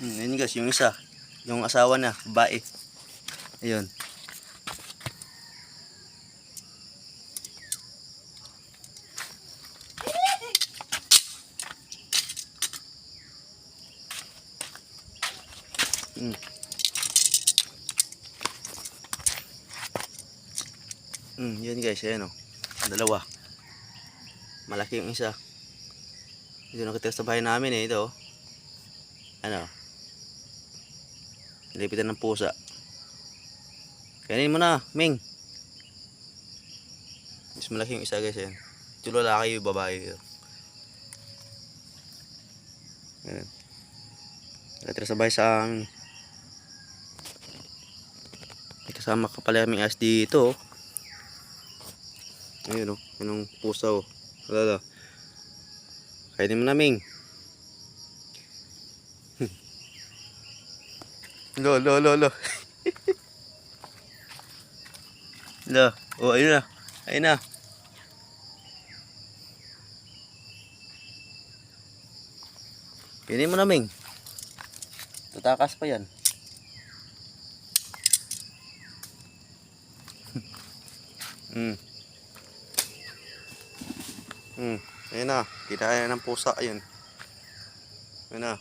Hmm, yun guys, yung isa. Yung asawa na, babae. Ayun. Hmm. Hmm, yun guys, ayan o. Dalawa. Malaki yung isa. Dito nakatira sa bahay namin eh, ito. oh. Ano? Nilipitan ng pusa. Kainin mo na, Ming. Mas malaki yung isa guys yan. Ito lalaki yung babae. Ayan. Nakatira sa bahay sa amin. Kasama ka pala may as dito. oh. Ayun o, oh, anong pusa o. Oh. Wala Kainin mo na, Ming. Lo, lo, lo, lo. lo. Oh, ayun na. Ayun na. Pinin mo na, Ming. Tatakas pa yan. hmm. Hmm. Ayun na. Kinaya ng pusa. Ayun. Ayun na.